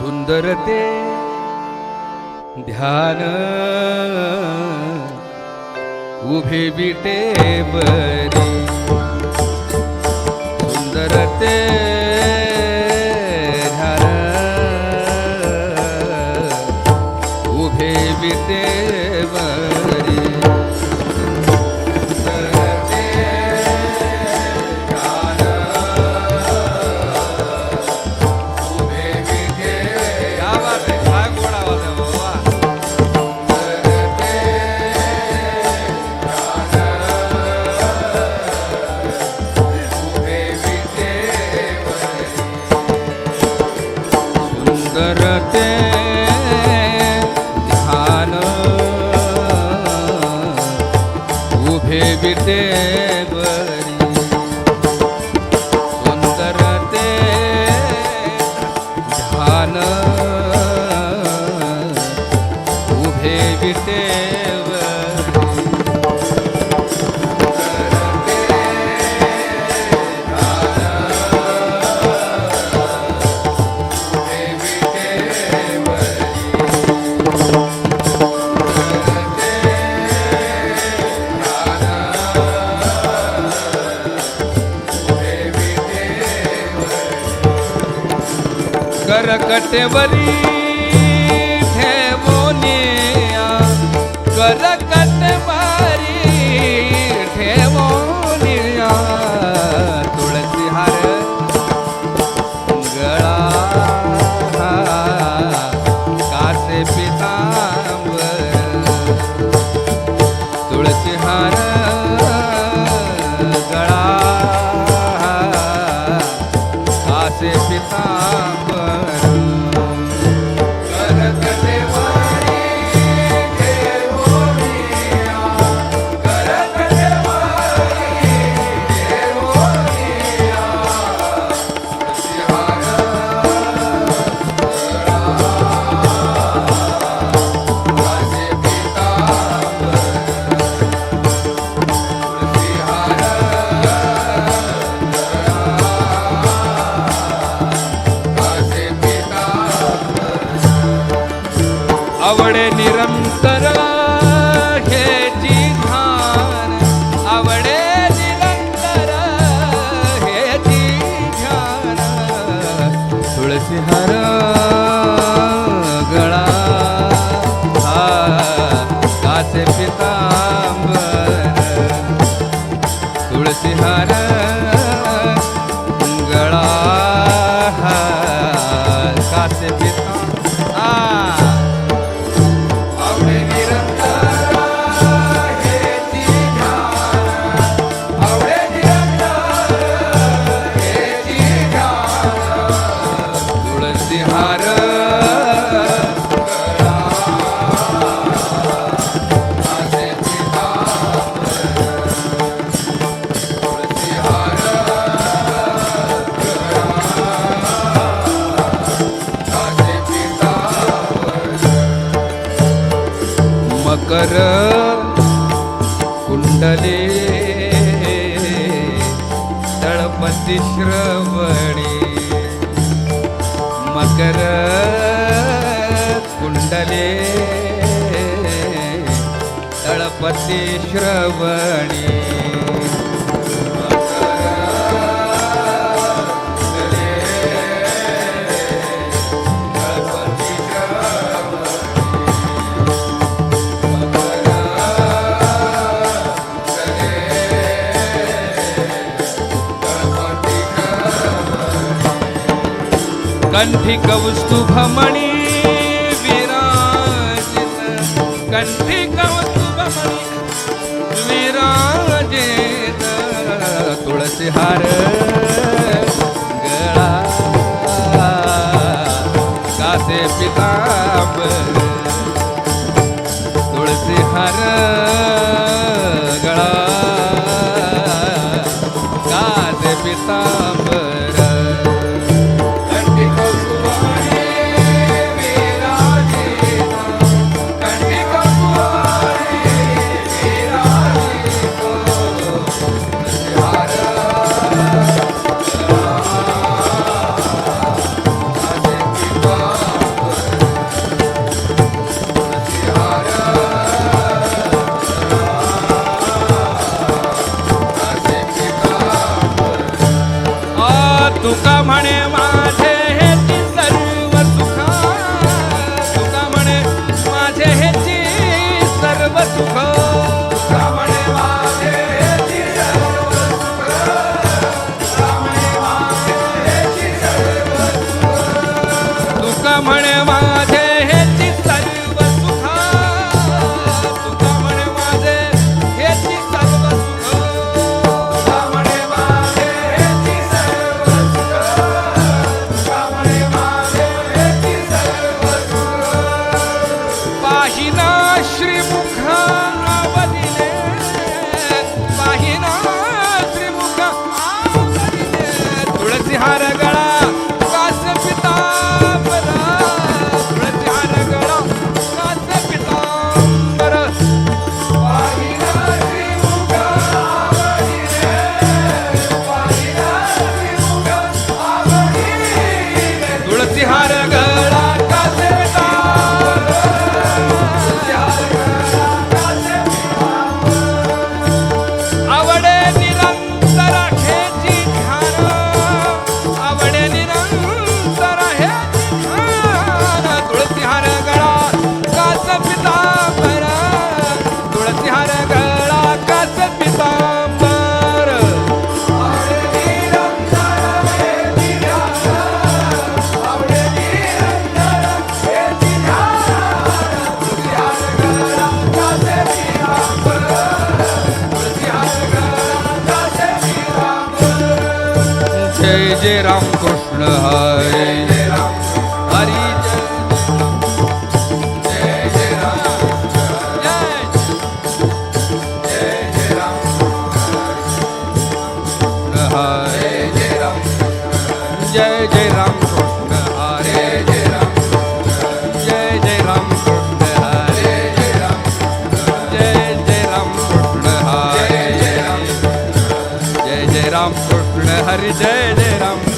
सुंदरते। ध्यान। उभे बिटे बरी करकटवरी ठेवोनिया करकटवारी ठेवोनिया तुळसी हार गळा कासे तुळसी हार se pinta कर कुंडले तळपती श्रवणी मकर कुंडले तळपती श्रवणी. कंठी कौस्तुभमणी विराजित कंठी कौस्तुभमणी विराजित तुळसी हार गळा. कासे पितांबर તું કમણે માથે ਜੈ ਜੈ ਰਾਮ ਕ੍ਰਿਸ਼ਨ ਹਰੇ ਜੈ ਰਾਮ ਜੈ ਜੈ ਰਾਮ ਕ੍ਰਿਸ਼ਨ ਹਰੇ ਜੈ ਜੈ ਜੈ ਰਾਮ ਕ੍ਰਿਸ਼ਨ ਹਰੇ ਜੈ ਜੈ ਜੈ ਰਾਮ ਕ੍ਰਿਸ਼ਨ ਹਰੇ ਜੈ ਜੈ ਰਾਮ